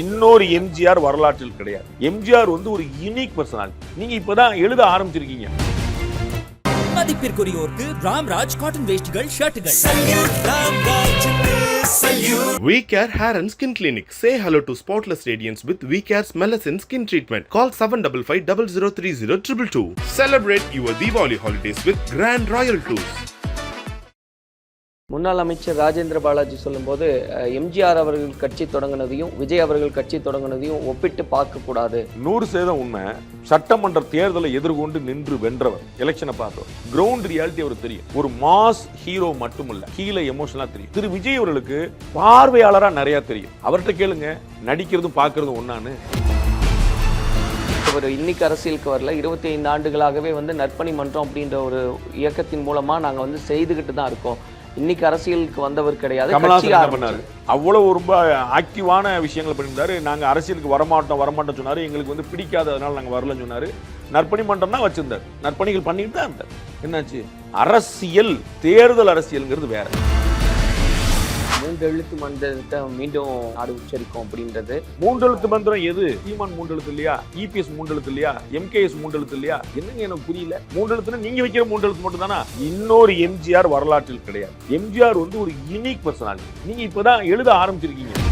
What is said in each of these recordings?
இன்னொரு எம்ஜிஆர் வரலாற்றில் கிடையாது எம்ஜிஆர் வந்து ஒரு யூனிக் பர்சனாலிட்டி நீங்க இப்பதான் எழுத ஆரம்பிச்சிருக்கீங்க மதிப்பிற்குரியோருக்கு ராம்ராஜ் காட்டன் வேஷ்டிகள் ஷர்ட்டுகள் We Care Hair and Skin Clinic. Say hello to spotless radiance with We Care's Melasine Skin Treatment. Call 755 0030 222. Celebrate your Diwali holidays with Grand Royal Tours. முன்னாள் அமைச்சர் ராஜேந்திர பாலாஜி சொல்லும்போது எம்ஜிஆர் அவர்கள் கட்சி தொடங்கினதையும் விஜய் அவர்கள் கட்சி தொடங்கினதையும் ஒப்பிட்டு பார்க்கக்கூடாது. நூறு சேதம் உண்மை. சட்டமன்ற தேர்தலை எதிர்கொண்டு நின்று வென்றவர் எலெக்ஷனை பார்த்தோம். கிரவுண்ட் ரியாலிட்டி அவருக்கு தெரியும். ஒரு மாஸ் ஹீரோ மட்டுமல்ல கீழே எமோஷனலா தெரியும். திரு விஜய் அவர்களுக்கு பார்வையாளரா நிறைய தெரியும். அவர்கிட்ட கேளுங்க நடிக்கிறதும் பார்க்கறதும் ஒண்ணான்னு ஒரு இன்னைக்கு அரசியலுக்கு வரல. இருபத்தி ஐந்து ஆண்டுகளாகவே வந்து நற்பணி மன்றம் அப்படின்ற ஒரு இயக்கத்தின் மூலமா நாங்க வந்து செய்துகிட்டு தான் இருக்கோம். இன்னைக்கு அரசியலுக்கு வந்தவர் கிடையாது பண்ணாரு? அவ்வளவு ரொம்ப ஆக்டிவான விஷயங்கள் பண்ணியிருந்தாரு. நாங்க அரசியலுக்கு வரமாட்டோம் வரமாட்டோம் சொன்னாரு. எங்களுக்கு வந்து பிடிக்காது அதனால நாங்க வரலன்னு சொன்னாரு. நற்பணி மன்றம் தான் வச்சிருந்தார். நற்பணிகள் பண்ணிட்டு தான் இருந்தார். என்னாச்சு? அரசியல் தேர்தல் அரசியல்ங்கிறது வேற. மூன்று எழுத்து மன்றத்தை மீண்டும் நாடு உச்சரிக்கும் அப்படின்றது. மூன்றெழுத்து மந்திரம் எது? சீமான் மூன்றெழுத்து இல்லையா? இபிஎஸ் மூன்றெழுத்து இல்லையா? எம்கேஎஸ் மூன்றெழுத்து இல்லையா? என்னங்க எனக்கு புரியல. மூன்றெழுத்துனா நீங்க வைக்கிற மூன்றெழுத்து மட்டும் தானா இன்னொரு எம்ஜிஆர் வரலாற்றில் கிடையாது. எம்ஜிஆர் வந்து ஒரு யூனிக் பர்சனாலிட்டி நீங்க இப்பதான் எழுத ஆரம்பிச்சிருக்கீங்க.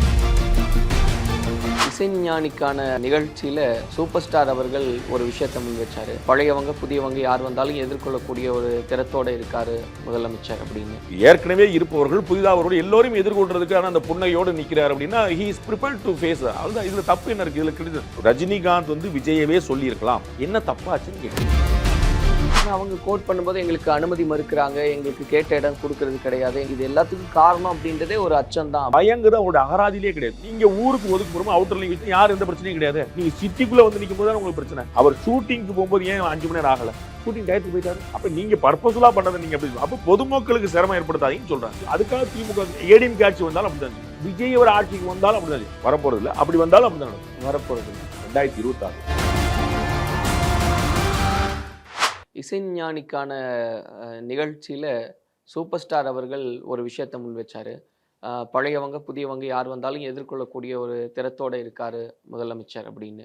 இசைஞானிக்கான நிகழ்ச்சியில சூப்பர் ஸ்டார் அவர்கள் ஒரு விஷயத்தை முன் வச்சாரு பழையவங்க புதியவங்க யார் வந்தாலும் எதிர்கொள்ளக்கூடிய ஒரு திறத்தோட இருக்காரு முதலமைச்சர் அப்படின்னு. ஏற்கனவே இருப்பவர்கள் புதிதாக அவர்கள் எல்லோரும் எதிர்கொள்றதுக்கான அந்த புன்னையோடு நிக்கிறார் அப்படின்னா he is prepare to face அதுதான் இதுல தப்பு என்ன இருக்கு? இதுல கிடையாது ரஜினிகாந்த் வந்து விஜயவே சொல்லியிருக்கலாம். என்ன தப்பாச்சுன்னு கேட்குறேன் அவங்க கோட் பண்ணும்போது எங்களுக்கு அனுமதி மறுக்கிறாங்க எங்களுக்கு கேட்ட இடம் கொடுக்கறது கிடையாது. இது எல்லாத்துக்கும் காரணம் அப்படின்றதே ஒரு அச்சம் தான் பயங்கிறது அவரோட அகராதியிலே கிடையாது. நீங்க ஊருக்கு ஒதுக்குப்புறமா அவுட்டர் லிங்க் யார் எந்த பிரச்சனையும் கிடையாது. நீங்க சிட்டிக்குள்ள வந்து நிற்கும் போது தான் உங்களுக்கு பிரச்சனை. அவர் ஷூட்டிங்க்கு போகும்போது ஏன் அஞ்சு மணி நேரம் ஆகல? ஷூட்டிங் டயத்துக்கு போயிட்டாரு. அப்ப நீங்க பர்பஸ்ஃபுல்லா பண்ணதை நீங்க அப்படி அப்ப பொதுமக்களுக்கு சிரமம் ஏற்படுத்தாதீங்கன்னு சொல்றாங்க. அதுக்காக திமுக ஏடிஎம் ஆட்சி வந்தாலும் அப்படிதான். விஜய் ஒரு ஆட்சிக்கு வந்தாலும் அப்படிதான். வரப்போறது இல்லை அப்படி வந்தாலும் அப்படிதான் நடக்கும். வரப்போறது இல்லை. ரெண்டாயிரத்தி இருபத்தாறு. இசைஞானிக்கான நிகழ்ச்சியில் சூப்பர் ஸ்டார் அவர்கள் ஒரு விஷயத்தை முன் வச்சார். பழையவங்க புதியவங்க யார் வந்தாலும் எதிர்கொள்ளக்கூடிய ஒரு திறத்தோடு இருக்கார் முதலமைச்சர் அப்படின்னு.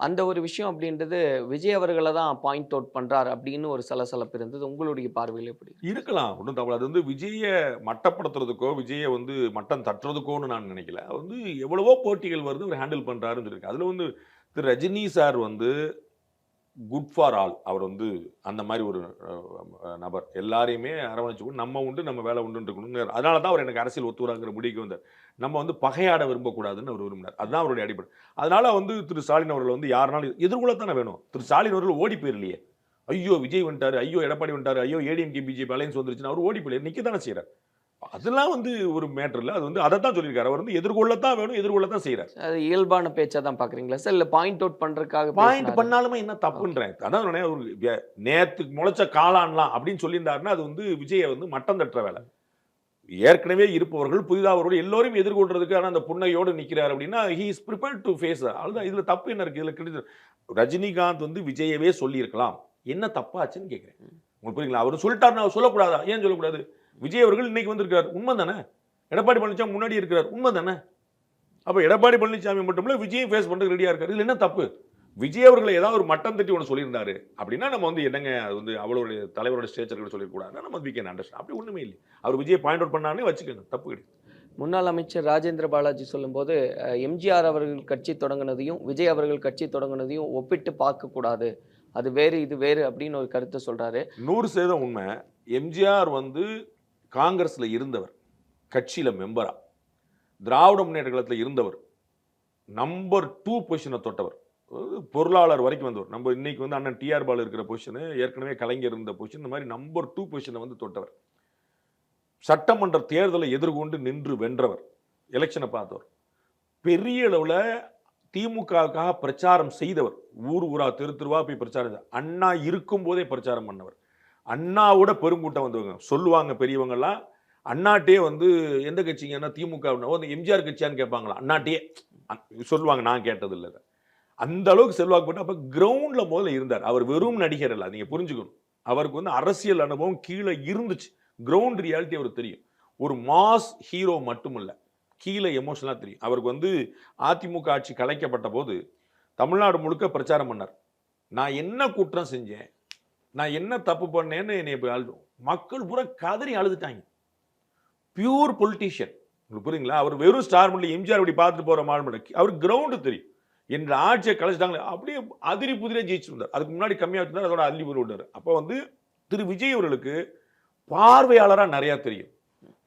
அந்த ஒரு விஷயம் அப்படின்றது விஜய் அவர்களை தான் பாயிண்ட் அவுட் பண்ணுறார் அப்படின்னு ஒரு சலசலப்பு இருந்தது. உங்களுடைய பார்வையில் எப்படி இருக்கலாம். ஒன்றும் தவறு அது வந்து விஜயை மட்டப்படுத்துறதுக்கோ விஜயை வந்து மட்டம் தட்டுறதுக்கோன்னு நான் நினைக்கல. அது வந்து எவ்வளவோ போட்டிகள் வருது அவர் ஹேண்டில் பண்ணுறாருன்னு சொல்லியிருக்கேன் அதில் வந்து திரு ரஜினி சார் வந்து குட் ஃபார் ஆல் அவர் வந்து அந்த மாதிரி ஒரு நபர். எல்லாரையுமே அரவணைச்சுக்கணும் நம்ம உண்டு நம்ம வேலை உண்டுன்னு இருக்கணும் அதனால தான் அவர் எனக்கு அரசியல் ஒத்துவராங்கிற முடிவுக்கு வந்தார். நம்ம வந்து பகையாட விரும்பக்கூடாதுன்னு அவர் விரும்பினார். அதுதான் அவருடைய அடிப்படை. அதனால வந்து திரு ஸ்டாலின் அவர்கள் வந்து யாருனாலும் எதிர்கொள்ளத்தானே வேணும். திரு ஸ்டாலின் அவர்கள் ஓடி போயிடலையே ஐயோ விஜய் வந்துட்டார் ஐயோ எடப்பாடி வந்துட்டார் ஐயோ ஏடிஎம்கே பிஜேபி அலையன்ஸ் வந்துருச்சுன்னு அவர் ஓடி போயில நிற்க தானே செய்கிறார் அதெல்லாம் வந்து ஒரு மேட்டர் இல்லை. அது வந்து அதை தான் சொல்லியிருக்காரு. அவர் வந்து எதிர்கொள்ளத்தான் வேணும் எதிர்கொள்ளத்தான் செய்யறாரு அது இயல்பான பேச்சா தான் பாக்குறீங்களா சார்? இல்ல பாயிண்ட் அவுட் பண்றதுக்காக பாயிண்ட்? பண்ணாலுமே என்ன தப்புன்றேன். அதான் ஒரு நேத்துக்கு முளைச்ச காளான்லாம் அப்படின்னு சொல்லியிருந்தாருன்னா அது வந்து விஜயை வந்து மட்டம் தட்டுற வேலை. ஏற்கனவே இருப்பவர்கள் புதிதாக அவர்கள் எல்லோரும் எதிர்கொள்றதுக்கான அந்த புன்னையோடு நிக்கிறார் அப்படின்னா he is prepare to face அதுதான் இதுல தப்பு என்ன இருக்கு? இதுல கிடையாது ரஜினிகாந்த் வந்து விஜயவே சொல்லியிருக்கலாம். என்ன தப்பாச்சுன்னு கேட்குறேன் உங்களுக்கு புரியுங்களா அவர் சொல்லிட்டாருன்னா அவர் சொல்லக்கூடாதா? ஏன் சொல்லக்கூடாது? விஜய் அவர்கள் இன்னைக்கு வந்திருக்கார் உண்மை தானே எடப்பாடி பழனிசாமி முன்னாடி இருக்கிறார். உண்மை தானே அப்போ எடப்பாடி பழனிசாமி மட்டும் இல்ல விஜயும் ஃபேஸ் பண்ணுறதுக்கு ரெடியாக இருக்காரு. இதுல என்ன தப்பு? விஜய் அவர்களை ஏதாவது ஒரு மட்டம் தட்டி ஒன்று சொல்லியிருந்தாரு. அப்படின்னா நம்ம வந்து என்னங்க அது வந்து அவளுடைய தலைவரோட ஸ்டேச்சர்கள் சொல்லியிருக்கூடாது நம்ம வி கேன் அண்டர்ஸ்டாண்ட் அப்படி ஒன்றுமே இல்லை அவர் விஜய் பாயிண்ட் அவுட் பண்ணானே வச்சுக்கோங்க தப்பு கிடையாது. முன்னாள் அமைச்சர் ராஜேந்திர பாலாஜி சொல்லும்போது எம்ஜிஆர் அவர்கள் கட்சி தொடங்கினதையும் விஜய் அவர்கள் கட்சி தொடங்கினதையும் ஒப்பிட்டு பார்க்கக்கூடாது. அது வேறு இது வேறு அப்படின்னு ஒரு கருத்தை சொல்றாரு. நூறு சதவீதம் உண்மை. எம்ஜிஆர் வந்து காங்கிரஸில் இருந்தவர் கட்சியில் மெம்பரா திராவிட முன்னேற்ற கழகத்தில் இருந்தவர் நம்பர் டூ பொசிஷனை தொட்டவர். அதாவது பொருளாளர் வரைக்கும் வந்தவர். நம்ம இன்னைக்கு வந்து அண்ணன் டிஆர் பால் இருக்கிற பொசிஷனு ஏற்கனவே கலைஞர் இருந்த பொசிஷன் இந்த மாதிரி நம்பர் டூ பொசிஷனை வந்து தொட்டவர். சட்டமன்ற தேர்தலை எதிர்கொண்டு நின்று வென்றவர் எலெக்ஷனை பார்த்தவர். பெரிய அளவில் திமுகவுக்காக பிரச்சாரம் செய்தவர். ஊர் ஊரா தெரு தெருவா போய் பிரச்சாரம் செய்தார். அண்ணா இருக்கும் போதே பிரச்சாரம் பண்ணவர். அண்ணாவோட பெருங்கூட்டம் வந்தவங்க சொல்லுவாங்க பெரியவங்கெல்லாம் அண்ணாட்டே வந்து எந்த கட்சிங்கன்னா திமுக அந்த எம்ஜிஆர் கட்சியான்னு கேட்பாங்களா? அண்ணாட்டே. சொல்லுவாங்க நான் கேட்டது இல்லை அந்த அளவுக்கு செல்வாக்கு போட்டு அப்போ கிரவுண்டில் முதல்ல இருந்தார். அவர் வெறும் நடிகர் இல்லை நீங்கள் புரிஞ்சுக்கணும். அவருக்கு வந்து அரசியல் அனுபவம் கீழே இருந்துச்சு. கிரவுண்ட் ரியாலிட்டி அவருக்கு தெரியும். ஒரு மாஸ் ஹீரோ மட்டும் இல்லை கீழே எமோஷனலாக தெரியும். அவருக்கு வந்து அதிமுக ஆட்சி கலைக்கப்பட்ட போது தமிழ்நாடு முழுக்க பிரச்சாரம் பண்ணார். நான் என்ன குற்றம் செஞ்சேன்? நான் என்ன தப்பு பண்ணேன்னு என்னை இப்போ அழுது. மக்கள் பூரா கதறி அழுதுட்டாங்க. பியூர் பொலிட்டீஷியன் உங்களுக்கு புரியுங்களா? அவர் வெறும் ஸ்டார் மட்டும் எம்ஜிஆர் அப்படி பார்த்துட்டு போகிற மாடு அவர் கிரவுண்டு தெரியும். என்ற ஆட்சியை கலைச்சிட்டாங்களே அப்படியே அதிரி புதிரே ஜெயிச்சிருந்தார். அதுக்கு முன்னாடி கம்மியாக வச்சிருந்தார் அதோட அள்ளி போய் விட்டார் அப்போ வந்து திரு விஜய் அவர்களுக்கு பார்வையாளராக நிறையா தெரியும்.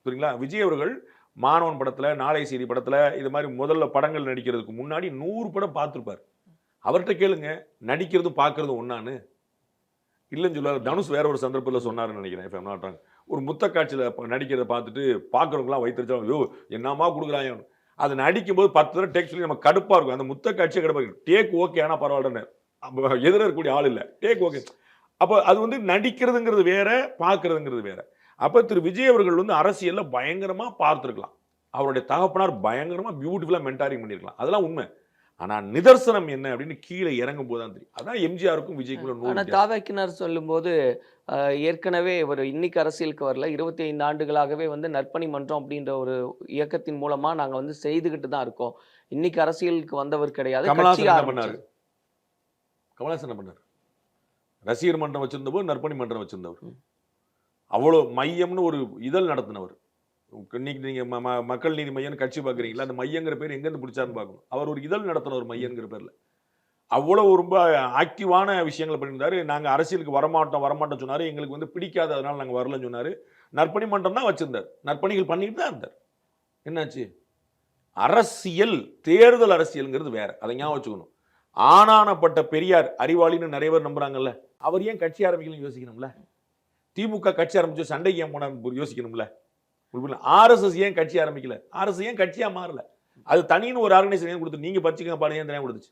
புரியுங்களா? விஜய் அவர்கள் மாணவன் படத்தில் நாளை செய்தி படத்தில் இது மாதிரி முதல்ல படங்கள் நடிக்கிறதுக்கு முன்னாடி நூறு படம் பார்த்துருப்பார். அவர்கிட்ட கேளுங்க நடிக்கிறதும் பார்க்குறதும் ஒன்றான்னு இல்லைன்னு சொல்லுவார் தனுஷ் வேற ஒரு சந்தர்ப்பத்தில் சொன்னாருன்னு நினைக்கிறேன் if I'm ஒரு முத்த காட்சியில் நடிக்கிறத பார்த்துட்டு பார்க்குறவங்களாம் வைத்திருச்சா ஐயோ என்னமா கொடுக்குறாங்க அதை நடிக்கும்போது பத்து தடவை டேக் சொல்லி நம்ம கடுப்பாக இருக்கும். அந்த முத்த காட்சியை கிடப்பாங்க டேக் ஓகே ஆனால் பரவாயில்லன்னு. எதிர இருக்கக்கூடிய ஆள் இல்லை. டேக் ஓகே அப்போ அது வந்து நடிக்கிறதுங்கிறது வேற பார்க்கறதுங்கிறது வேற. அப்போ திரு விஜய் அவர்கள் வந்து அரசியலில் பயங்கரமாக பார்த்துருக்கலாம். அவருடைய தகப்பனார் பயங்கரமாக பியூட்டிஃபுல்லாக மென்டாரிங் பண்ணியிருக்கலாம் அதெல்லாம் உண்மை. ஆனா நிதர்சனம் என்ன அப்படின்னு கீழே இறங்கும் போது தான் தெரியும். அதான் எம்ஜிஆருக்கும் விஜய்க்குள்ள நூறு ஆனா வித்தியாசம். தாவேக்கினார் சொல்லும்போது ஏற்கனவே ஒரு இன்னைக்கு அரசியலுக்கு வரல. இருபத்தி ஐந்து ஆண்டுகளாகவே வந்து நற்பணி மன்றம் அப்படின்ற ஒரு இயக்கத்தின் மூலமா நாங்க வந்து செய்துகிட்டு தான் இருக்கோம். இன்னைக்கு அரசியலுக்கு வந்தவர் கிடையாது. பண்ணாரு? என்ன பண்ணாரு? ரசிகர் மன்றம் வச்சிருந்த போது நற்பணி மன்றம் வச்சிருந்தவர். அவ்வளோ மையம்னு ஒரு இதழ் நடத்தினவர். இன்னைக்கு நீங்கள் ம- மக்கள் நீதி மையம்னு கட்சி பார்க்குறீங்களா? அந்த மையங்கிற பேர் எங்கேருந்து பிடிச்சாருன்னு பார்க்கணும். அவர் ஒரு இதழ் நடத்தினவர் மையங்கிற பேரில். அவ்வளோ ரொம்ப ஆக்டிவான விஷயங்களை பண்ணியிருந்தாரு. நாங்கள் அரசியலுக்கு வரமாட்டோம் வரமாட்டோம் சொன்னார். எங்களுக்கு வந்து பிடிக்காது அதனால் நாங்கள் வரலன்னு சொன்னார். நற்பணி மன்றம் தான் வச்சுருந்தார். நற்பணிகள் பண்ணிட்டு தான் இருந்தார். என்னாச்சு? அரசியல் தேர்தல் அரசியல்ங்கிறது வேற. அதை ஞாபகம் வச்சுக்கணும். ஆனானப்பட்ட பெரியார் அறிவாளின்னு நிறைய பேர் நம்புறாங்கல்ல. அவர் ஏன் கட்சி ஆரம்பிக்கலன்னு யோசிக்கணும்ல? திமுக கட்சி ஆரம்பிச்சு சண்டைக்கு ஏன் போனார் யோசிக்கணும்ல? ஆர்எஸ்எஸ் ஏன் கட்சி ஆரம்பிக்கல? ஆர்எஸ் ஏன் கட்சியாக மாறல? அது தனின்னு ஒரு ஆர்கனைசேஷன் கொடுத்து நீங்கள் பச்சுக்க பாடு ஏன் தனியாக கொடுத்துச்சு?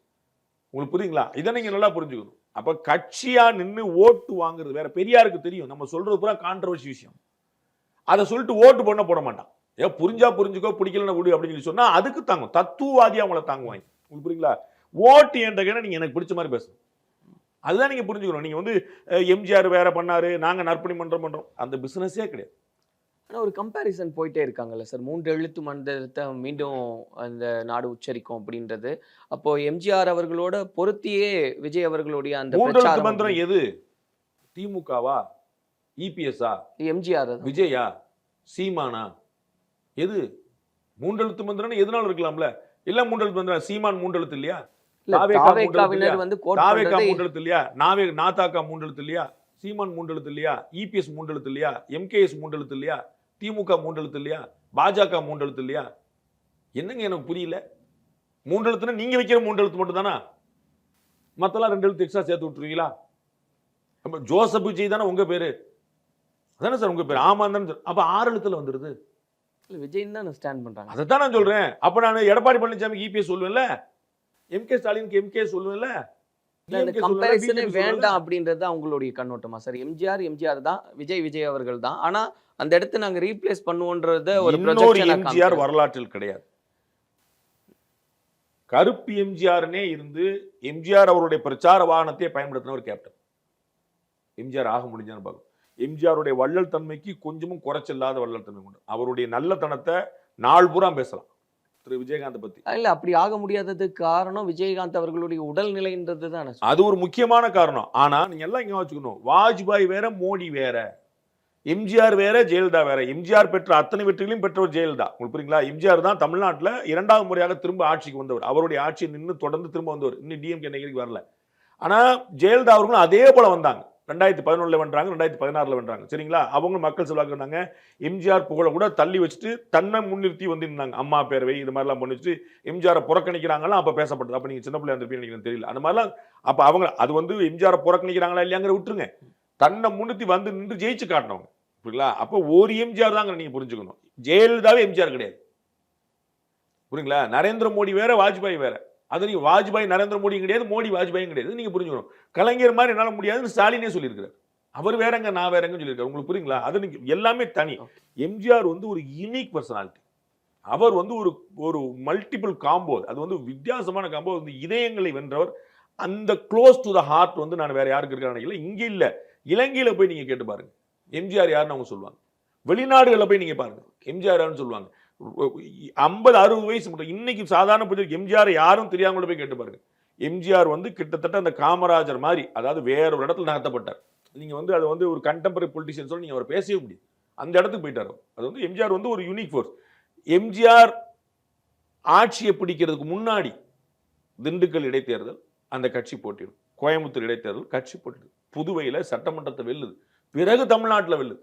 உங்களுக்கு புரியுங்களா இதை நீங்கள் நல்லா புரிஞ்சுக்கணும். அப்போ கட்சியாக நின்று ஓட்டு வாங்குறது வேற பெரியாருக்கு தெரியும். நம்ம சொல்றது பூரா கான்ட்ரவர்சி விஷயம். அதை சொல்லிட்டு ஓட்டு பண்ண போட மாட்டான். ஏன் புரிஞ்சா புரிஞ்சுக்கோ பிடிக்கலன்னு விடு அப்படின்னு சொல்லி சொன்னால் அதுக்கு தாங்கும். தத்துவவாதி அவங்கள தாங்குவாங்க. உங்களுக்கு புரியுங்களா ஓட்டு என்ற கேன நீங்கள் எனக்கு பிடிச்ச மாதிரி பேசணும். அதுதான் நீங்கள் புரிஞ்சுக்கணும். நீங்கள் வந்து எம்ஜிஆர் வேற பண்ணாரு நாங்கள் நற்பணி மன்றம் பண்ணுறோம் அந்த பிஸ்னஸே கிடையாது. ஆனா ஒரு கம்பேரிசன் போயிட்டே இருக்காங்கல்ல சார் மூன்று எழுத்து மந்திரத்தை மீண்டும் அந்த நாடு உச்சரிக்கும் அப்படின்றது அப்போ எம்ஜிஆர் அவர்களோட பொருத்தியே விஜய் அவர்களுடைய அந்த மந்திரம் எது திமுகவா இபிஎஸ்ஆ எம்ஜிஆர் விஜயா சீமானா எது மூன்றெழுத்து மந்திரம் எதனால இருக்கலாம்ல இல்ல மூன்றெழுத்து மந்திரம் சீமான் மூன்றெழுத்து இல்லையா மூன்றெழுத்து இல்லையா நாவே நாத்தாக்கா மூன்றெழுத்து இல்லையா சீமான் மூன்றெழுத்து இல்லையா இபிஎஸ் மூன்றெழுத்து இல்லையா எம்கேஎஸ் மூன்றெழுத்து இல்லையா திமுக மூன்றெழுத்து இல்லையா? பாஜக மூன்றெழுத்து இல்லையா? என்னங்க எனக்கு புரியல. மூன்றெழுத்துனா நீங்க வைக்கிற மூன்றெழுத்து மட்டும் தானா மத்தெல்லாம் ரெண்டு எழுத்து எக்ஸ்ட்ரா சேர்த்து விட்டுருவீங்களா? அப்ப ஜோசப் விஜய் தானே உங்க பேரு? அதானே சார் உங்க பேரு? ஆமா தானே சார். அப்ப ஆறு எழுத்துல வந்துருது. விஜய் தான் ஸ்டாண்ட் பண்றாங்க. அதைத்தான் நான் சொல்றேன். அப்ப நான் எடப்பாடி பழனிசாமிக்கு இபிஎஸ் சொல்லுவேன்ல. எம்கே ஸ்டாலினுக்கு எம்கே சொல்லுவேன்ல. இல்ல, கம்பேரிசனே சொல்லுவேன்ல. வேண்டாம் அப்படின்றது தான் உங்களுடைய கண்ணோட்டமா. சார் எம்ஜிஆர் எம்ஜிஆர் தான். விஜய் விஜய் அவர்கள் தான். ஆனா அந்த இடத்த நாங்க ரீப்ளேஸ் பண்ணுவோன்றத ஒரு எம்ஜிஆர். வரலாற்றில் கிடையாது. கருப்பு எம்ஜிஆர்னே இருந்து எம்ஜிஆர் அவருடைய பிரச்சார வாகனத்தையே பயன்படுத்தினவர் கேப்டன் எம்ஜிஆர் ஆக முடிஞ்சான்னு பார்க்கும் எம்ஜிஆருடைய வள்ளல் தன்மைக்கு கொஞ்சமும் குறைச்சில்லாத வள்ளல் தன்மை உண்டு. அவருடைய நல்லத்தனத்தை நாள் பூரா பேசலாம். திரு விஜயகாந்த் பத்தி. இல்ல அப்படி ஆக முடியாததுக்கு காரணம் விஜயகாந்த் அவர்களுடைய உடல்நிலைன்றது தானே. அது ஒரு முக்கியமான காரணம். ஆனா நீங்க எல்லாம் இங்க வச்சுக்கணும். வாஜ்பாய் வேற மோடி வேற. எம்ஜிஆர் வேற ஜெயலலிதா வேற. எம்ஜிஆர் பெற்ற அத்தனை வெற்றிகளையும் பெற்றவர் ஜெயலலிதா. உங்களுக்கு புரியுங்களா? எம்ஜிஆர் தான் தமிழ்நாட்டில் இரண்டாவது முறையாக திரும்ப ஆட்சிக்கு வந்தவர். அவருடைய ஆட்சியை நின்று தொடர்ந்து திரும்ப வந்தவர். இன்னும் டிஎம்கே நெகிரிக்கு வரல. ஆனால் ஜெயலலிதா அவர்களும் அதே போல வந்தாங்க. ரெண்டாயிரத்தி பதினொன்றில் வென்றாங்க ரெண்டாயிரத்தி பதினாறில் வென்றாங்க. சரிங்களா? அவங்க மக்கள் செல்வாக்கு இருந்தாங்க. எம்ஜிஆர் புகழை கூட தள்ளி வச்சுட்டு தன்னை முன்னிறுத்தி வந்து அம்மா பேரவை இது மாதிரிலாம் பண்ணி வச்சுட்டு எம்ஜிஆரை புறக்கணிக்கிறாங்களாம் அப்போ பேசப்பட்டது. அப்போ நீங்கள் சின்ன பிள்ளையா இருந்திருப்பீங்க எனக்கு தெரியல. அந்த மாதிரிலாம் அப்போ அவங்க அது வந்து எம்ஜிஆரை புறக்கணிக்கிறாங்களா இல்லையாங்கிற விட்டுருங்க. தன்னை முன்னிறுத்தி வந்து நின்று ஜெயிச்சு காட்டினவங்க புரியுங்களா அப்போ ஒரு எம்ஜிஆர் தாங்க நீங்கள் புரிஞ்சுக்கணும். ஜெயலலிதாவே எம்ஜிஆர் கிடையாது. புரியுங்களா நரேந்திர மோடி வேற வாஜ்பாய் வேற. அது நீங்கள் வாஜ்பாய் நரேந்திர மோடியும் கிடையாது மோடி வாஜ்பாயும் கிடையாது. நீங்கள் புரிஞ்சுக்கணும். கலைஞர் மாதிரி என்னால் முடியாதுன்னு ஸ்டாலினே சொல்லியிருக்கிறார். அவர் வேறங்க நான் வேறங்கன்னு சொல்லியிருக்காரு. உங்களுக்கு புரியுங்களா அது நீங்க எல்லாமே தனி. எம்ஜிஆர் வந்து ஒரு யூனிக் பர்சனாலிட்டி அவர் வந்து ஒரு ஒரு மல்டிபிள் காம்போ அது வந்து வித்தியாசமான காம்போ வந்து இதயங்களை வென்றவர். அந்த க்ளோஸ் டு த ஹார்ட் வந்து நான் வேற யாருக்கு இருக்கிறேன் இல்லை இங்கே இல்லை. இலங்கையில் போய் நீங்கள் கேட்டு பாருங்க. எம்ஜிஆர் யாருன்னு அவங்க சொல்லுவாங்க. வெளிநாடுகளில் போய் நீங்கள் பாருங்க. எம்ஜிஆர் யாருன்னு சொல்லுவாங்க. ஐம்பது அறுபது வயசு மட்டும் இன்னைக்கு சாதாரண புரிஞ்சு எம்ஜிஆர் யாரும் தெரியாம போய் கேட்டு பாருங்க. எம்ஜிஆர் வந்து கிட்டத்தட்ட அந்த காமராஜர் மாதிரி அதாவது வேற ஒரு இடத்துல நகர்த்தப்பட்டார். நீங்கள் வந்து அது வந்து ஒரு கண்டெம்பரரி பொலிட்டிஷியன் சொல்லி நீங்கள் அவர் பேசவே முடியும் அந்த இடத்துக்கு போயிட்டாரு அது வந்து எம்ஜிஆர் வந்து ஒரு யூனிக் ஃபோர்ஸ் எம்ஜிஆர் ஆட்சியை பிடிக்கிறதுக்கு முன்னாடி திண்டுக்கல் இடைத்தேர்தல் அந்த கட்சி போட்டிடும். கோயம்புத்தூர் இடைத்தேர்தல் கட்சி போட்டுது. புதுவையில் சட்டமன்றத்தை வெல்லுது. பிறகு தமிழ்நாட்டில் வெல்லுது.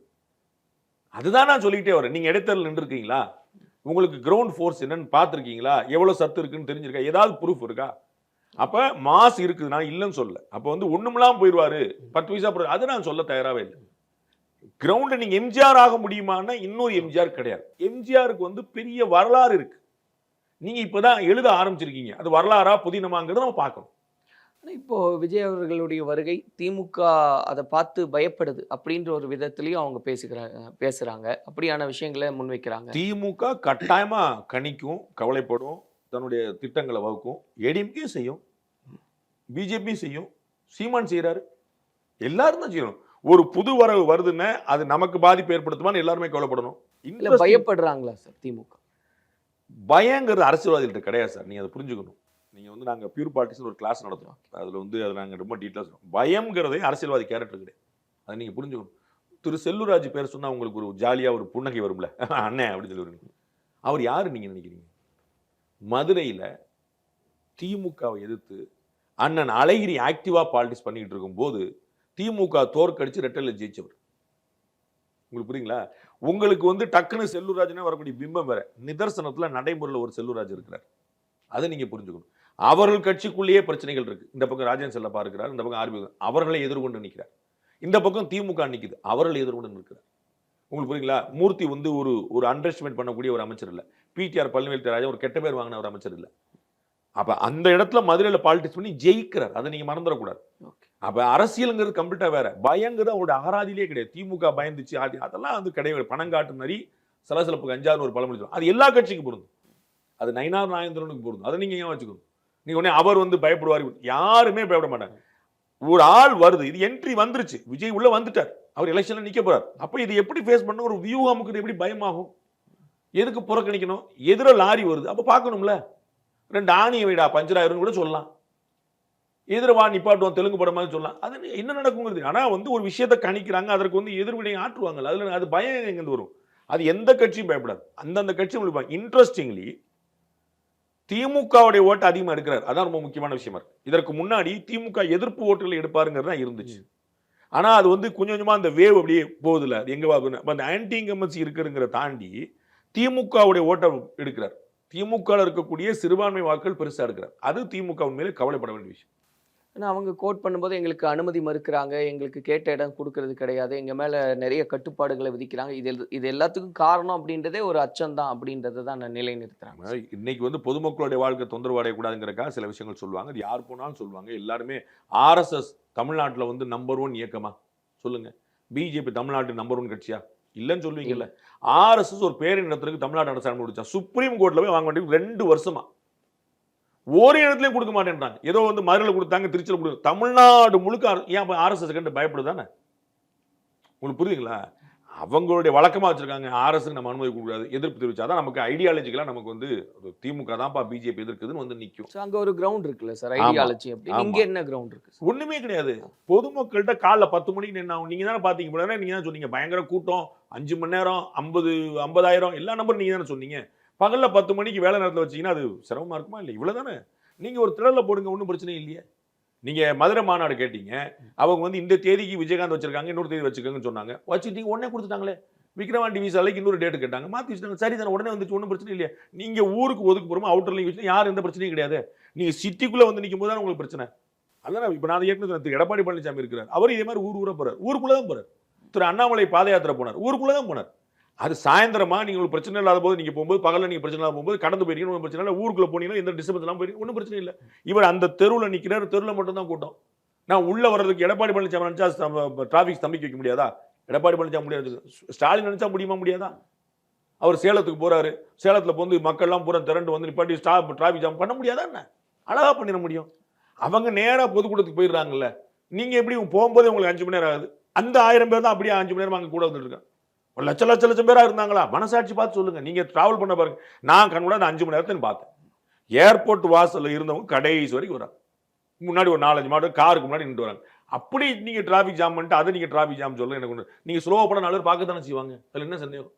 அதுதான் நான் சொல்லிக்கிட்டே வரேன். நீங்கள் இடைத்தேர்தல் நின்றுருக்கீங்களா? உங்களுக்கு கிரவுண்ட் ஃபோர்ஸ் என்னன்னு பார்த்துருக்கீங்களா? எவ்வளோ சத்து இருக்குன்னு தெரிஞ்சிருக்கா? ஏதாவது ப்ரூஃப் இருக்கா? அப்போ மாஸ் இருக்குது. நான் இல்லைன்னு சொல்ல அப்போ வந்து ஒன்றுமெல்லாம் போயிடுவார் பத்து பைசா போடுவாரு அது நான் சொல்ல தயாராகவே இல்லை. கிரவுண்டை நீங்கள் எம்ஜிஆர் ஆக முடியுமான்னா இன்னொரு எம்ஜிஆர் கிடையாது. எம்ஜிஆருக்கு வந்து பெரிய வரலாறு இருக்குது நீங்கள் இப்போ தான் எழுத ஆரம்பிச்சிருக்கீங்க. அது வரலாறா புதினமாங்கிறத நம்ம பார்க்கணும். ஆனா இப்போ விஜய் அவர்களுடைய வருகை திமுக அதை பார்த்து பயப்படுது அப்படின்ற ஒரு விதத்திலையும் அவங்க பேசுகிறாங்க பேசுறாங்க. அப்படியான விஷயங்களை முன்வைக்கிறாங்க. திமுக கட்டாயமா கணிக்கும் கவலைப்படும் தன்னுடைய திட்டங்களை வகுக்கும். ஏடிஎம்கே செய்யும் பிஜேபி செய்யும் சீமான் செய்யறாரு எல்லாரும் தான் செய்யணும். ஒரு புது வரவு வருதுன்னா அது நமக்கு பாதிப்பு ஏற்படுத்துமான்னு எல்லாருமே கவலைப்படணும். இல்ல. பயப்படுறாங்களா சார் திமுக? பயங்கிறது அரசியல்வாதிகள்ட்ட கிடையாது சார். நீங்க அதை புரிஞ்சுக்கணும். நீங்கள் வந்து நாங்கள் பியூர் பார்ட்டிஸ் ஒரு கிளாஸ் நடத்துகிறோம் அதில் வந்து அதை நாங்கள் ரொம்ப டீட்டெயில்ஸ் பயம்ங்கிறதே அரசியல்வாதி கேரக்டர் கிடையாது. அதை நீங்கள் புரிஞ்சுக்கணும். திரு செல்லூராஜ் பேர் சொன்னால் உங்களுக்கு ஒரு ஜாலியாக ஒரு புன்னகை வரும்ல? அண்ணே அப்படின்னு சொல்லி அவர் யார் நீங்கள் நினைக்கிறீங்க? மதுரையில் திமுகவை எதிர்த்து அண்ணன் அழகிரி ஆக்டிவா பாலிடிக்ஸ் பண்ணிக்கிட்டு இருக்கும்போது திமுக தோற்கடிச்சு ரெட்டலில் ஜெயிச்சவர். உங்களுக்கு புரியுங்களா? உங்களுக்கு வந்து டக்குன்னு செல்லூராஜ்னா வரக்கூடிய பிம்பம் வேற. நிதர்சனத்தில் நடைமுறையில் ஒரு செல்லூராஜ் இருக்கிறார். அதை நீங்கள் புரிஞ்சுக்கணும். அவர்கள் கட்சிக்குள்ளேயே பிரச்சனைகள் இருக்கு. இந்த பக்கம் ராஜன் செல்லப்பா இருக்கிறார் இந்த பக்கம் ஆர்பி அவர்களை எதிர்கொண்டு நிற்கிறார். இந்த பக்கம் திமுக நிக்குது அவர்களை எதிர்கொண்டு நிற்கிறார். உங்களுக்கு புரியுங்களா? மூர்த்தி வந்து ஒரு ஒரு அண்டர்ஸ்டிமேட் பண்ணக்கூடிய ஒரு அமைச்சர் இல்லை. பிடிஆர் பழனிவேல் ராஜா ஒரு கெட்ட பேர் வாங்கின ஒரு அமைச்சர் இல்லை. அப்ப அந்த இடத்துல மதுரையில பாலிடிக்ஸ் பண்ணி ஜெயிக்கிறார். அதை நீங்க மறந்துடக்கூடாது. அப்ப அரசியல்ங்கிறது கம்ப்ளீட்டா வேற. பயங்கிறது அவரோட அகராதியிலே கிடையாது. திமுக பயந்துச்சு ஆதி அதெல்லாம் வந்து கிடையாது பணம் காட்டு மாதிரி சலசலப்புக்கு அஞ்சாறு ஒரு பழமொழி. அது எல்லா கட்சிக்கும் பொருந்தும். அது நயினார் நாயந்திரனுக்கு பொருந்தும். அதை நீங்க ஏன் வச்சுக்கணும்? நீ உடனே அவர் வந்து பயப்படுவார். யாருமே பயப்பட மாட்டாங்க. ஒரு ஆள் வருது இது என்ட்ரி வந்துருச்சு. விஜய் உள்ள வந்துட்டார். அவர் எலெக்ஷன்ல நிக்க போறார். அப்ப இது எப்படி ஃபேஸ் பண்ண ஒரு வியூகமுக்கு எப்படி பயமாகும்? எதுக்கு புறக்கணிக்கணும்? எதிர லாரி வருது. அப்ப பார்க்கணும்ல. ரெண்டு ஆணியை வைடா பஞ்சராயிரம் கூட சொல்லலாம். எதிர வா நிப்பாட்டுவோம் தெலுங்கு படம் மாதிரி சொல்லலாம். அது என்ன நடக்குங்கிறது? ஆனா வந்து ஒரு விஷயத்தை கணிக்கிறாங்க. அதற்கு வந்து எதிர்வினை ஆற்றுவாங்க அதுல அது பயம் எங்கேருந்து வரும்? அது எந்த கட்சியும் பயப்படாது. அந்தந்த கட்சி உங்களுக்கு இன்ட்ரெஸ்டிங்லி திமுகவுடைய ஓட்டு அதிகமாக எடுக்கிறார். அதான் ரொம்ப முக்கியமான விஷயமா இருக்கு. இதற்கு முன்னாடி திமுக எதிர்ப்பு ஓட்டுகளை எடுப்பாருங்கிறது தான் இருந்துச்சு. ஆனால் அது வந்து கொஞ்சம் கொஞ்சமாக அந்த வேவ் அப்படியே போகுதுல அது எங்க அந்த ஆன்டி இன்கம்பன்சி இருக்குங்கிற தாண்டி திமுகவுடைய ஓட்டை எடுக்கிறார். திமுகவில் இருக்கக்கூடிய சிறுபான்மை வாக்குகள் பெருசாக எடுக்கிறார். அது திமுக உண்மையிலே கவலைப்பட வேண்டிய விஷயம். ஆனா அவங்க கோட் பண்ணும்போது எங்களுக்கு அனுமதி மறுக்கிறாங்க. எங்களுக்கு கேட்ட இடம் கொடுக்கறது கிடையாது. எங்க மேல நிறைய கட்டுப்பாடுகளை விதிக்கிறாங்க. இது இது எல்லாத்துக்கும் காரணம் அப்படின்றதே ஒரு அச்சம் தான் அப்படின்றத தான் நான் நிலைநிறுத்துறாங்க இன்னைக்கு வந்து பொதுமக்களுடைய வாழ்க்கை தொந்தரவு அடையக்கூடாதுங்கிறக்காக சில விஷயங்கள் சொல்லுவாங்க. அது யார் போனாலும் சொல்லுவாங்க. எல்லாருமே ஆர்எஸ்எஸ் தமிழ்நாட்டுல வந்து நம்பர் ஒன் இயக்கமா? சொல்லுங்க. பிஜேபி தமிழ்நாட்டு நம்பர் ஒன் கட்சியா? இல்லைன்னு சொல்லுவீங்கல்ல. ஆர்எஸ்எஸ் ஒரு பேரினத்திற்கு தமிழ்நாடு அரசாங்கம் முடிச்சா சுப்ரீம் கோர்ட்ல போய் வாங்க வேண்டிய ரெண்டு வருஷமா? ஒரு இடத்துலயும் கொடுக்க மாட்டேன்றாங்க. ஏதோ வந்து மதுரையில் கொடுத்தாங்க திருச்சியில் கொடுத்தாங்க தமிழ்நாடு முழுக்க ஏன் ஆர்எஸ்எஸ் கண்டு பயப்படுதானே உங்களுக்கு புரியுதுங்களா? அவங்களுடைய வழக்கமா வச்சிருக்காங்க. ஆர்எஸ் நம்ம அனுமதி கொடுக்காது எதிர்ப்பு தெரிவிச்சாதான் நமக்கு ஐடியாலஜிக்கெல்லாம் நமக்கு வந்து திமுக தான்ப்பா பிஜேபி எதிர்க்குதுன்னு வந்து நிற்கும் அங்க ஒரு கிரவுண்ட் இருக்குல்ல சார். ஐடியாலஜி அப்படி. இங்க என்ன கிரவுண்ட் இருக்கு? ஒண்ணுமே கிடையாது. பொதுமக்கள்கிட்ட காலைல பத்து மணிக்கு நின்று நீங்க தானே பாத்தீங்க போல நீங்க தான் சொன்னீங்க. பயங்கர கூட்டம் அஞ்சு மணி நேரம் ஐம்பது ஐம்பதாயிரம் எல்லா நம்பரும் நீங்க தானே சொன்னீங்க. பகலில் பத்து மணிக்கு வேலை நேரத்தில் வச்சிங்கன்னா அது சிரமமா இருக்குமா? இல்லை இவ்வளோ தானே நீங்கள் ஒரு திடலில் போடுங்க ஒன்றும் பிரச்சனை இல்லையே. நீங்கள் மதுரை மாநாடு கேட்டீங்க. அவங்க வந்து இந்த தேதிக்கு விஜயகாந்த் வச்சிருக்காங்க இன்னொரு தேதி வச்சிருக்காங்கன்னு சொன்னாங்க. வச்சுட்டீங்க உடனே கொடுத்துட்டாங்களே. விக்ரவாண்டி விசாலைக்கு இன்னொரு டேட் கேட்டாங்க. மாற்றி வச்சுட்டாங்க. சரி தானே உடனே வந்துச்சு ஒன்றும் பிரச்சனை இல்லையா. நீங்கள் ஊருக்கு ஒதுக்கு போறோமோ? அவுட்டர்ல வச்சு யாரும் எந்த பிரச்சனையும் கிடையாது. நீங்கள் சிட்டிக்குள்ளே வந்து நிற்கும் போது தான் உங்களுக்கு பிரச்சனை. அதான் இப்போ நான் ஏற்கனவே திரு எடப்பாடி பழனிசாமி இருக்கிறார். அவர் இதே மாதிரி ஊர் ஊராக போகிறார் ஊருக்குள்ள தான் போறார். திரு அண்ணாமலை பாத யாத்திரை போனார். ஊருக்குள்ளே தான் போனார். அது சாயந்தரமா நீங்க ஒரு பிரச்சனை இல்லாத போது நீங்க போகும்போது பகலில் நீங்க பிரச்சனை இல்லாத போகும்போது கடந்து போயிருக்கீங்க ஒன்றும் பிரச்சனை இல்லை. ஊருக்குள்ள போனீங்கன்னா எந்த டிஸ்டர்பன்ஸ் எல்லாம் போயிருக்கீங்க ஒன்றும் பிரச்சனை இல்லை. இவர் அந்த தெருவில் நிற்கிறார் தெருவில் மட்டும் தான் கூட்டம். நான் உள்ள வர்றதுக்கு எடப்பாடி பழனிசாமி நினைச்சா டிராஃபிக் ஸ்தம்பிக்க வைக்க முடியாதா? எடப்பாடி பழனிசாமி முடியாது. ஸ்டாலின் நினைச்சா முடியுமா முடியாதா? அவர் சேலத்துக்கு போறாரு. சேலத்தில் வந்து மக்கள்லாம் பூரா திரண்டு வந்து நிப்பாட்டி ஸ்டா டிராஃபிக் ஜாம் பண்ண முடியாதா என்ன? அழகா பண்ணிட முடியும். அவங்க நேராக பொதுக்கூட்டத்துக்கு போயிடுறாங்கல்ல. நீங்கள் எப்படி போகும்போதே உங்களுக்கு அஞ்சு மணி நேரம் ஆகுது. அந்த ஆயிரம் பேர் தான் அப்படியே அஞ்சு மணி நேரம் அங்கே கூட வந்துட்டு இருக்காங்க. லட்ச லட்ச லட்சம் பேராக இருந்தாங்களா? மனசாட்சி பார்த்து சொல்லுங்க. நீங்க டிராவல் பண்ண பாருங்க. நான் கண் கூட அந்த அஞ்சு மணி நேரத்தை பார்த்தேன். ஏர்போர்ட் வாசல்ல இருந்தவங்க கடைசி வரைக்கும் வராங்க. முன்னாடி ஒரு நாலஞ்சு மாடு காருக்கு முன்னாடி நின்று வராங்க. அப்படி நீங்க டிராஃபிக் ஜாம் பண்ணிட்டு அதை நீங்க டிராஃபிக் ஜாம் சொல்ல எனக்கு ஒன்று நீங்க ஸ்லோவாக போனா நாலு பேர் பார்க்க தானே செய்வாங்க. அதில் என்ன சந்தேகம்?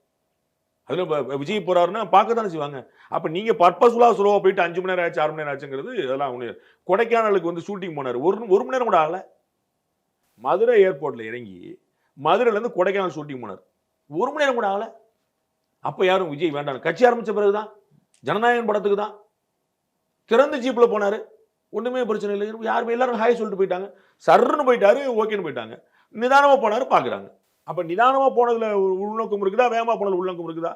அதில் விஜய் போறாருன்னா பார்க்க தானே செய்வாங்க. அப்போ நீங்க பர்பஸ்ஃபுல்லாக ஸ்லோவாக போயிட்டு அஞ்சு மணி நேரம் ஆச்சு ஆறு மணி நேரம் ஆச்சுங்கிறது அதெல்லாம் ஒண்ணு. கொடைக்கானலுக்கு வந்து ஷூட்டிங் போனார். ஒரு ஒரு மணி நேரம் கூட ஆகலை. மதுரை ஏர்போர்ட்டில் இறங்கி மதுரையிலேருந்து கொடைக்கானல் ஷூட்டிங் போனார். ஒரு மணி நேரம் கூட ஆகலை. அப்போ யாரும் விஜய் வேண்டாம் கட்சி பிறகு தான் ஜனநாயகன் படத்துக்கு தான் திறந்த ஜீப்பில் போனாரு. ஒன்றுமே பிரச்சனை இல்லை. யாருமே எல்லாரும் ஹாய் சொல்லிட்டு போயிட்டாங்க. சர்ன்னு போயிட்டாரு ஓகேன்னு போயிட்டாங்க. நிதானமாக போனாரு பார்க்குறாங்க அப்போ நிதானமாக போனதில் உள்நோக்கம் இருக்குதா? வேகமாக போனதில் உள்நோக்கம் இருக்குதா?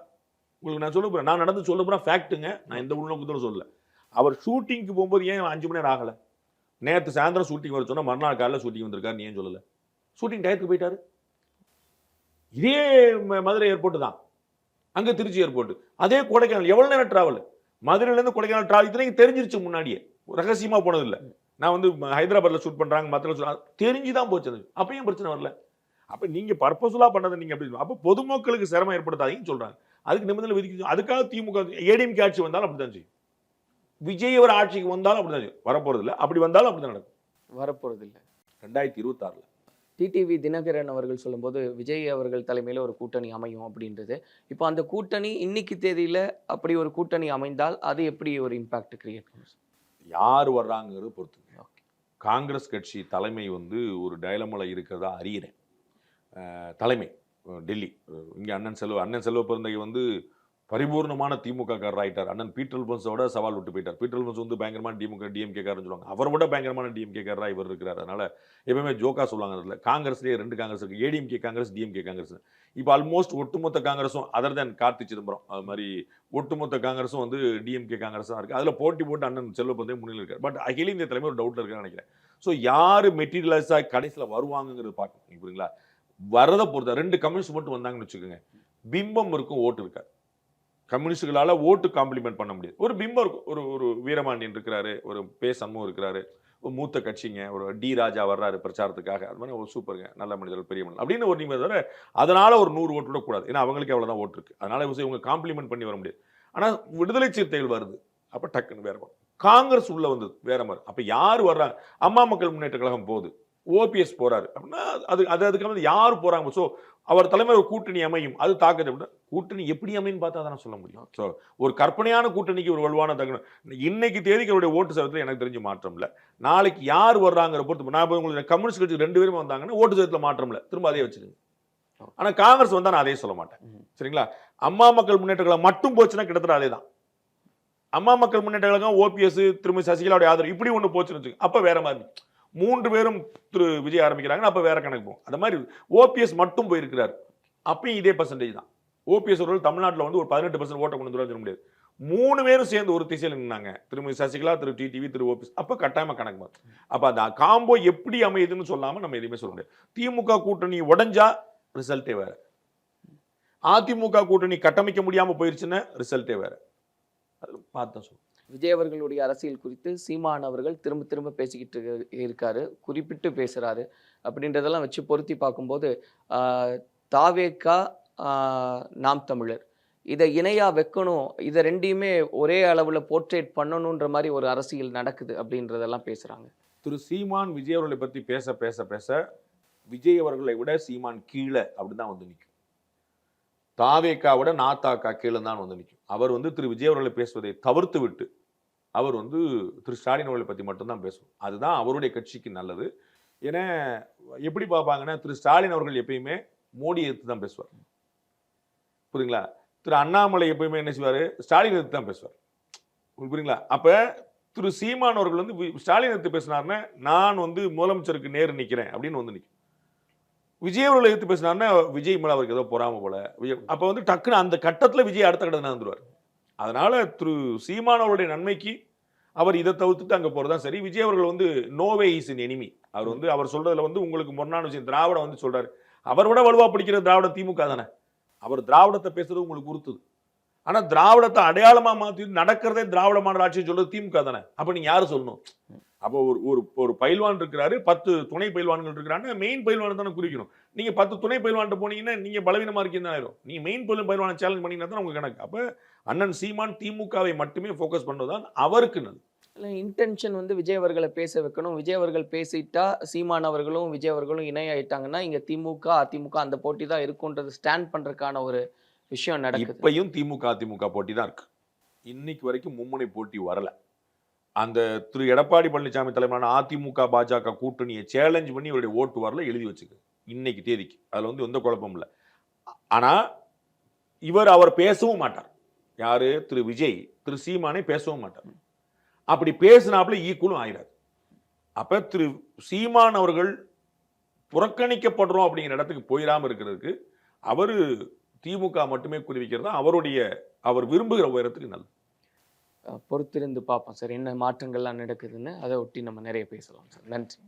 உங்களுக்கு நான் சொல்ல போகிறேன் நான் நடந்து சொல்ல போகிறேன் ஃபேக்ட்டுங்க நான் எந்த உள்நோக்கத்தோட சொல்லல. அவர் ஷூட்டிங்க்கு போகும்போது ஏன் அஞ்சு மணி நேரம் ஆகலை? நேற்று சாயந்தரம் ஷூட்டிங் வர சொன்னால் மறுநாள் காலையில் ஷூட்டிங் வந்திருக்காரு ஏன் சொல்லலை? ஷூட்டிங் டயத்துக்கு போயிட்டாரு. இதே மதுரை ஏர்போர்ட் தான். அங்க திருச்சி ஏர்போர்ட் அதே கொடைக்கானல். எவ்வளவு நேரம் டிராவல் மதுரையில இருந்து கொடைக்கானல் டிராவல் இத்தனைக்கு தெரிஞ்சிருச்சு முன்னாடியே. ரகசியமா போனது இல்ல நான் வந்து ஹைதராபாத்ல ஷூட் பண்றாங்க மற்ற தெரிஞ்சு தான் போச்சு அது. அப்பயும் பிரச்சனை வரல. அப்ப நீங்க பர்பஸ்ஃபுல்லா பண்ணதை நீங்க அப்படி அப்ப பொதுமக்களுக்கு சிரமம் ஏற்படுத்தாதீங்கன்னு சொல்றாங்க. அதுக்கு நிபந்தனை விதிக்க அதுக்காக திமுக ஏடிஎம்கே ஆட்சி வந்தாலும் அப்படிதான் செய்யும். விஜய் ஒரு ஆட்சிக்கு வந்தாலும் அப்படிதான் செய்யும். வரப்போறது இல்ல அப்படி வந்தாலும் அப்படிதான் நடக்கும். வரப்போறது இல்லை ரெண்டாயிரத்தி இருபத்தாறுல. டிடிவி தினகரன் அவர்கள் சொல்லும்போது விஜய் அவர்கள் தலைமையில் ஒரு கூட்டணி அமையும் அப்படின்றது. இப்போ அந்த கூட்டணி இன்னைக்கு தேதியில அப்படி ஒரு கூட்டணி அமைந்தால் அது எப்படி ஒரு இம்பாக்ட் கிரியேட் பண்ணும்? யார் வர்றாங்கிறது பொறுத்து காங்கிரஸ் கட்சி தலைமை வந்து ஒரு டயலமல இருக்கிறதா அறிகிறேன். அஹ் தலைமை டெல்லி. இங்க அண்ணன் செல்வ அண்ணன் செல்வ பிறந்தகை வந்து பரிபூர்ணமான திமுக காரர் ஆயிட்டார். அண்ணன் பீட்டர் பன்ஸோட சவால் விட்டு போயிட்டார். பீட்டர் பன்ஸ் வந்து பயங்கரமான டிமுக டிஎம்கே காரன்னு சொல்லுவாங்க. அவர் விட பயங்கரமான டிஎம்கே காரரா இவர் இருக்கிறார். அதனால எப்பவுமே ஜோக்கா சொல்லுவாங்க அதில். காங்கிரஸ்லேயே ரெண்டு காங்கிரஸ் இருக்கு. ADMK Congress DMK Congress. இப்போ ஆல்மோஸ்ட் ஒட்டுமொத்த காங்கிரஸும் அதர் தேன் கார்த்தி சிதம்பரம் அது மாதிரி ஒட்டுமொத்த காங்கிரஸும் வந்து டிஎம்கே காங்கிரஸாக தான் இருக்கு. அதில் போட்டி போட்டு அண்ணன் செல்வப்பந்தே முன்னிலை இருக்கார். பட் அகில இந்திய தலைமை ஒரு டவுட்டில் இருக்கான்னு நினைக்கிறேன். ஸோ யார் மெட்டீரியலைஸாக கடைசியில் வருவாங்கங்கிறது பார்க்கணும். புரியுங்களா வரதை பொறுத்த ரெண்டு கம்யூனிஸ்ட் மட்டும் வந்தாங்கன்னு வச்சுக்கோங்க. பிம்பம் இருக்கும் ஓட்டு இருக்காது. கம்யூனிஸ்டுகளால் ஓட்டு காம்ப்ளிமெண்ட் பண்ண முடியாது. ஒரு பிம்பம் இருக்கும். ஒரு ஒரு வீரமாண்டியன் இருக்கிறாரு ஒரு பே சண்முகம் இருக்கிறாரு ஒரு மூத்த கட்சிங்க ஒரு டி ராஜா வர்றாரு பிரச்சாரத்துக்காக. அது மாதிரி ஒரு சூப்பருங்க. நல்ல மனிதர்கள் பெரிய மனிதர். அப்படின்னு ஒரு நீங்கள் தவிர அதனால ஒரு நூறு ஓட்டு விடக்கூடாது ஏன்னா அவங்களுக்கு அவ்வளோதான் ஓட்டு இருக்கு. அதனால இவங்க- இவங்க காம்ப்ளிமெண்ட் பண்ணி வர முடியாது. ஆனால் விடுதலை சிறுத்தைகள் வருது. அப்போ டக்குன்னு வேற காங்கிரஸ் உள்ள வந்தது வேற மாதிரி. அப்போ யார் வர்றாங்க? அம்மா மக்கள் முன்னேற்ற கழகம் போகுது. ஓபிஎஸ் போறாரு. அப்படின்னா அது அது அதுக்கு வந்து யார் போறாங்க? ஸோ அவர் தலைமை ஒரு கூட்டணி அமையும். அது தாக்குது அப்படின்னா கூட்டணி எப்படி அமைன்னு பார்த்தா தான் சொல்ல முடியும். ஸோ ஒரு கற்பனையான கூட்டணிக்கு ஒரு வலுவான தகவல் இன்னைக்கு தேதிக்கு அவருடைய ஓட்டு சதவீதத்தில் எனக்கு தெரிஞ்ச மாற்றம் இல்லை. நாளைக்கு யார் வர்றாங்கிற பொறுத்து நான் இப்ப உங்களுக்கு கம்யூனிஸ்ட் கட்சி ரெண்டு பேருமே வந்தாங்கன்னா ஓட்டு சதவீதத்தில் மாற்றம் இல்லை. திரும்ப அதே வச்சிருங்க. ஆனா காங்கிரஸ் வந்தா நான் அதே சொல்ல மாட்டேன். சரிங்களா? அம்மா மக்கள் முன்னேற்ற கழகம் மட்டும் போச்சுன்னா கிட்டத்தட்ட அதே தான். அம்மா மக்கள் முன்னேற்ற கழகம் ஓபிஎஸ் திரும்ப சசிகலாவுடைய ஆதரவு இப்படி ஒண்ணு போச்சுன்னு வச்சுக்கோங்க. அப்ப வேற மாதிரி. மூன்று பேரும் திரு விஜய் ஆரம்பிக்கிறாங்கன்னா அப்போ வேற கணக்கு போகும். அந்த மாதிரி ஓபிஎஸ் மட்டும் போயிருக்கிறார். அப்பயும் இதே பர்சன்டேஜ் தான். ஓபிஎஸ் அவர்கள் தமிழ்நாட்டில் வந்து ஒரு பதினெட்டு பர்சன்ட் ஓட்டை கொண்டு சொல்ல முடியாது. மூணு பேரும் சேர்ந்து ஒரு திசையில் நின்னாங்க. திருமதி சசிகலா திரு டிடிவி திரு ஓபிஎஸ். அப்போ கட்டாயமாக கணக்கு வரும் அப்போ அந்த காம்போ எப்படி அமையுதுன்னு சொல்லாம நம்ம எதுவுமே சொல்ல முடியாது. திமுக கூட்டணி உடஞ்சா ரிசல்ட்டே வேற. அதிமுக கூட்டணி கட்டமைக்க முடியாமல் போயிருச்சுன்னா ரிசல்ட்டே வேற. அது பார்த்து தான் விஜய் அவர்களுடைய அரசியல் குறித்து சீமான் அவர்கள் திரும்ப திரும்ப பேசிக்கிட்டு இருக்காரு குறிப்பிட்டு பேசுகிறாரு அப்படின்றதெல்லாம் வச்சு பொருத்தி பார்க்கும்போது தாவேக்கா நாம் தமிழர். இதை இணையாக வைக்கணும் இதை ரெண்டையுமே ஒரே அளவில் போர்ட்ரேட் பண்ணணுன்ற மாதிரி ஒரு அரசியல் நடக்குது அப்படின்றதெல்லாம் பேசுகிறாங்க திரு சீமான் விஜய் அவர்களை பற்றி பேச பேச பேச விஜய் அவர்களை விட சீமான் கீழே அப்படிதான் வந்து நிற்கும் தாவேக்கா விட நாத்தாக்கா கீழே தான் வந்து நிற்கும் அவர் வந்து திரு விஜய் அவர்களை பேசுவதை தவிர்த்து விட்டு அவர் வந்து திரு ஸ்டாலின் அவர்களை பற்றி மட்டும்தான் பேசுவோம். அதுதான் அவருடைய கட்சிக்கு நல்லது. ஏன்னா எப்படி பார்ப்பாங்கன்னா திரு ஸ்டாலின் அவர்கள் எப்பயுமே மோடி எதிர்த்து தான் பேசுவார். புரியுங்களா திரு அண்ணாமலை எப்பயுமே என்ன செய்வார்? ஸ்டாலின் எதிர்த்து தான் பேசுவார். புரியுங்களா அப்போ திரு சீமான் அவர்கள் வந்து வி- ஸ்டாலின் எடுத்து பேசினாருன்னா நான் வந்து முதலமைச்சருக்கு நேர் நிற்கிறேன் அப்படின்னு வந்து நிற்கும் விஜய் அவர்களை எடுத்து பேசினார்னா விஜய் மேலே அவருக்கு ஏதோ பொறாமல் போல. விஜய் அப்போ வந்து டக்குன்னு அந்த கட்டத்தில் விஜய் அடுத்த கட்டத்தில் வந்துடுவார் அதனால் திரு சீமான் அவருடைய நன்மைக்கு அவர் இதை தவிர்த்துட்டு அங்கே போகிறதா சரி. விஜய் அவர்கள் வந்து நோவே இஸ் இன் எனிமி அவர் வந்து அவர் சொல்றதுல வந்து உங்களுக்கு முன்னாள் விஷயம். திராவிடம் வந்து சொல்றாரு. அவர் விட வலுவாக பிடிக்கிற திராவிட திமுக தானே. அவர் திராவிடத்தை பேசுறது உங்களுக்கு உறுத்துது. ஆனால் திராவிடத்தை அடையாளமாக மாற்றி நடக்கிறதே திராவிட மாடல் ஆட்சின்னு சொல்றது திமுக தானே. அப்போ நீங்க யாரு சொல்லணும்? அப்போ ஒரு ஒரு ஒரு பயில்வான் இருக்கிறாரு பத்து துணை பயில்வான்கள் இருக்கிறாங்க மெயின் பயில்வான் தானே குறிக்கணும். நீங்கள் பத்து துணை பயில்வான்ட்டு போனீங்கன்னா நீங்கள் பலவீனமா இருக்கீங்க தான் ஆயிரும். நீங்கள் மெயின் பயிலும் பயில்வானை சேலஞ்ச் பண்ணீங்கன்னா தான் உங்களுக்கு கணக்கு. அப்போ அண்ணன் சீமான் திமுகவை மட்டுமே ஃபோக்கஸ் பண்ணதுதான் அவருக்கு நல்லது இல்லை இன்டென்ஷன் வந்து விஜய் அவர்களை பேச வைக்கணும். விஜய் அவர்கள் பேசிட்டா சீமான் அவர்களும் விஜய் அவர்களும் இணையாயிட்டாங்கன்னா இங்க திமுக அதிமுக அந்த போட்டி தான் இருக்குன்றது ஸ்டாண்ட் பண்றதுக்கான ஒரு விஷயம் நடக்குது. இப்பயும் திமுக அதிமுக போட்டி தான் இருக்கு. இன்னைக்கு வரைக்கும் மும்முனை போட்டி வரல. அந்த திரு எடப்பாடி பழனிசாமி தலைமையிலான அதிமுக பாஜக கூட்டணியை சேலஞ்ச் பண்ணி இவருடைய ஓட்டு வரல எழுதி வச்சுக்கு. இன்னைக்கு தேதிக்கு. அதுல வந்து எந்த குழப்பமும் இல்லை. ஆனா இவர் அவர் பேசவும் மாட்டார். யார்? திரு விஜய். திரு சீமானே பேசவும் மாட்டார். அப்படி பேசினாப்புல ஈக்குவலும் ஆயிடாது. அப்போ திரு சீமான் அவர்கள் புறக்கணிக்கப்படுறோம் அப்படிங்கிற இடத்துக்கு போயிடாமல் இருக்கிறதுக்கு அவர் திமுக மட்டுமே குறிவிக்கிறது தான் அவருடைய அவர் விரும்புகிற உயரத்துக்கு நல்லது. பொறுத்திருந்து பார்ப்போம் சார். என்ன மாற்றங்கள்லாம் நடக்குதுன்னு அதை ஒட்டி நம்ம நிறைய பேசலாம் சார். நன்றி.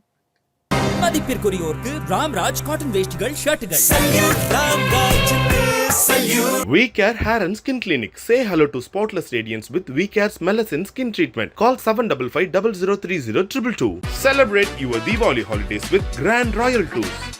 மதிப்பிற்குரியோருக்கு ராம்ராஜ் காட்டன் வேஷ்டிகள் ஷர்ட்டுகள் We Care Hair and Skin Clinic. Say hello to spotless radiance with We Care's Melasine Skin Treatment. Call 755 0030 222. Celebrate your Diwali holidays with Grand Royal Tours.